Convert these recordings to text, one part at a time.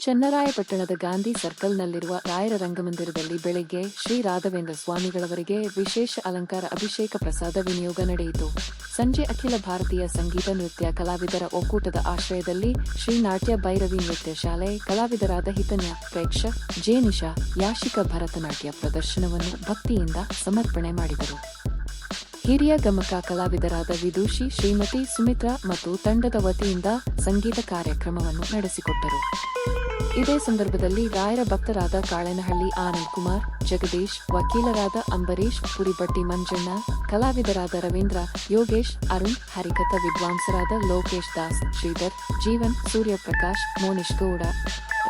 ಚನ್ನರಾಯಪಟ್ಟಣದ ಗಾಂಧಿ ಸರ್ಕಲ್ನಲ್ಲಿರುವ ರಾಯರ ರಂಗಮಂದಿರದಲ್ಲಿ ಬೆಳಗ್ಗೆ ಶ್ರೀ ರಾಘವೇಂದ್ರ ಸ್ವಾಮಿಗಳವರಿಗೆ ವಿಶೇಷ ಅಲಂಕಾರ ಅಭಿಷೇಕ ಪ್ರಸಾದ ವಿನಿಯೋಗ ನಡೆಯಿತು. ಸಂಜೆ ಅಖಿಲ ಭಾರತೀಯ ಸಂಗೀತ ನೃತ್ಯ ಕಲಾವಿದರ ಒಕ್ಕೂಟದ ಆಶ್ರಯದಲ್ಲಿ ಶ್ರೀ ನಾಟ್ಯ ಭೈರವಿ ನೃತ್ಯ ಶಾಲೆ ಕಲಾವಿದರಾದ ಹಿತನ್ಯ, ಪ್ರೇಕ್ಷ ಜೇನಿಷಾ ಯಾಶಿಕ ಭರತನಾಟ್ಯ ಪ್ರದರ್ಶನವನ್ನು ಭಕ್ತಿಯಿಂದ ಸಮರ್ಪಣೆ ಮಾಡಿದರು. ಹಿರಿಯ ಗಮಕ ಕಲಾವಿದರಾದ ವಿದೂಷಿ ಶ್ರೀಮತಿ ಸುಮಿತ್ರಾ ಮತ್ತು ತಂಡದ ವತಿಯಿಂದ ಸಂಗೀತ ಕಾರ್ಯಕ್ರಮವನ್ನು ನಡೆಸಿಕೊಟ್ಟರು. ಇದೇ ಸಂದರ್ಭದಲ್ಲಿ ರಾಯರ ಭಕ್ತರಾದ ಕಾಳೆನಹಳ್ಳಿ ಆನಂದ್ ಕುಮಾರ್, ಜಗದೀಶ್, ವಕೀಲರಾದ ಅಂಬರೀಶ್ ಪುರಿಬಟ್ಟಿ ಮಂಜಣ್ಣ, ಕಲಾವಿದರಾದ ರವೀಂದ್ರ, ಯೋಗೇಶ್, ಅರುಣ್, ಹರಿಕಥ ವಿದ್ವಾಂಸರಾದ ಲೋಕೇಶ್ ದಾಸ್, ಶ್ರೀಧರ್, ಜೀವನ್, ಸೂರ್ಯಪ್ರಕಾಶ್, ಮೋನಿಶ್ ಗೌಡ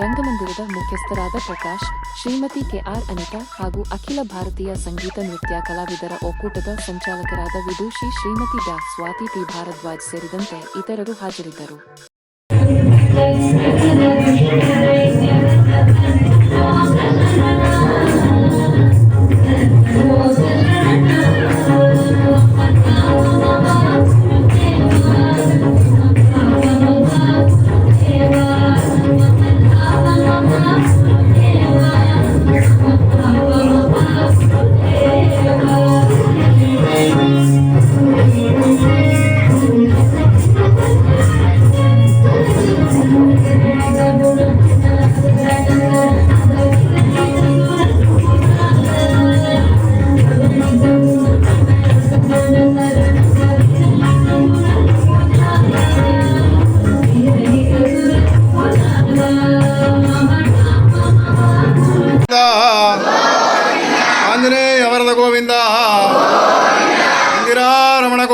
ರಂಗಮಂದಿರದ ಮುಖ್ಯಸ್ಥರಾದ ಪ್ರಕಾಶ್, ಶ್ರೀಮತಿ ಕೆಆರ್ ಅನಿತಾ ಹಾಗೂ ಅಖಿಲ ಭಾರತೀಯ ಸಂಗೀತ ನೃತ್ಯ ಕಲಾವಿದರ ಒಕ್ಕೂಟದ ಸಂಚಾಲಕರಾದ ವಿದೂಷಿ ಶ್ರೀಮತಿ ದಾಸ್, ಸ್ವಾತಿ ಪಿ ಭಾರದ್ವಾಜ್ ಸೇರಿದಂತೆ ಇತರರು ಹಾಜರಿದ್ದರು.